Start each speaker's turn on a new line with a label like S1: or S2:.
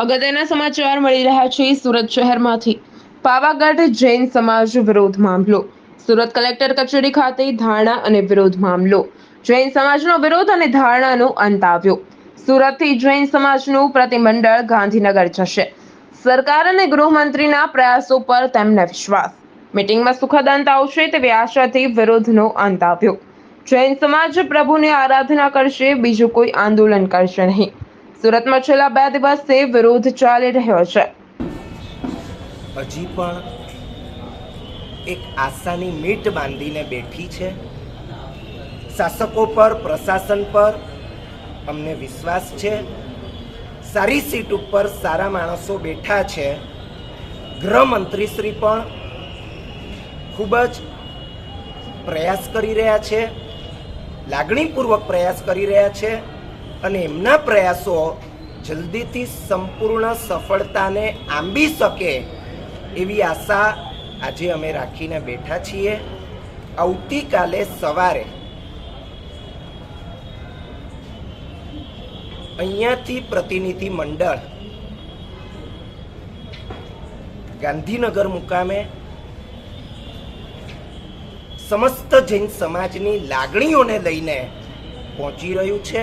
S1: અગત્યના સમાચાર મળી રહ્યા છે સુરત શહેરમાંથી. પાવાગઢ જૈન સમાજ વિરોધ મામલો. સુરત કલેક્ટર કચેરી ખાતે ધારણા અને વિરોધ મામલો. જૈન સમાજનો વિરોધ અને ધારણાનો અંત આવ્યો. સુરતથી જૈન સમાજનું પ્રતિમંડળ ગાંધીનગર જશે. સરકાર અને ગૃહમંત્રીના પ્રયાસો પર તેમને વિશ્વાસ. મીટિંગમાં સુખદ અંત આવશે તેવી આશાથી વિરોધનો અંત આવ્યો. જૈન સમાજ પ્રભુની આરાધના કરશે, બીજું કોઈ આંદોલન કરશે નહીં. સુરતમાં છેલ્લા બે દિવસથી વિરોધ ચાલી રહ્યો છે.
S2: હજી પણ એક આશાની મીટ બાંધીને બેઠી છે. શાસકો પર, પ્રશાસન પર અમને વિશ્વાસ છે. સારી સીટ ઉપર સારા માણસો બેઠા છે. ગૃહમંત્રીશ્રી પણ ખૂબ જ પ્રયાસ કરી રહ્યા છે. લાગણીપૂર્વક પ્રયાસ કરી રહ્યા છે. અને એમના પ્રયાસો જલ્દીથી સંપૂર્ણ સફળતાને આંબી શકે એવી આશા આજે અમે રાખીને બેઠા છીએ. આવતીકાલે સવારે અહીંયાથી પ્રતિનિધિ મંડળ ગાંધીનગર મુકામે સમસ્ત જૈન સમાજની લાગણીઓને લઈને પહોંચી રહ્યું છે.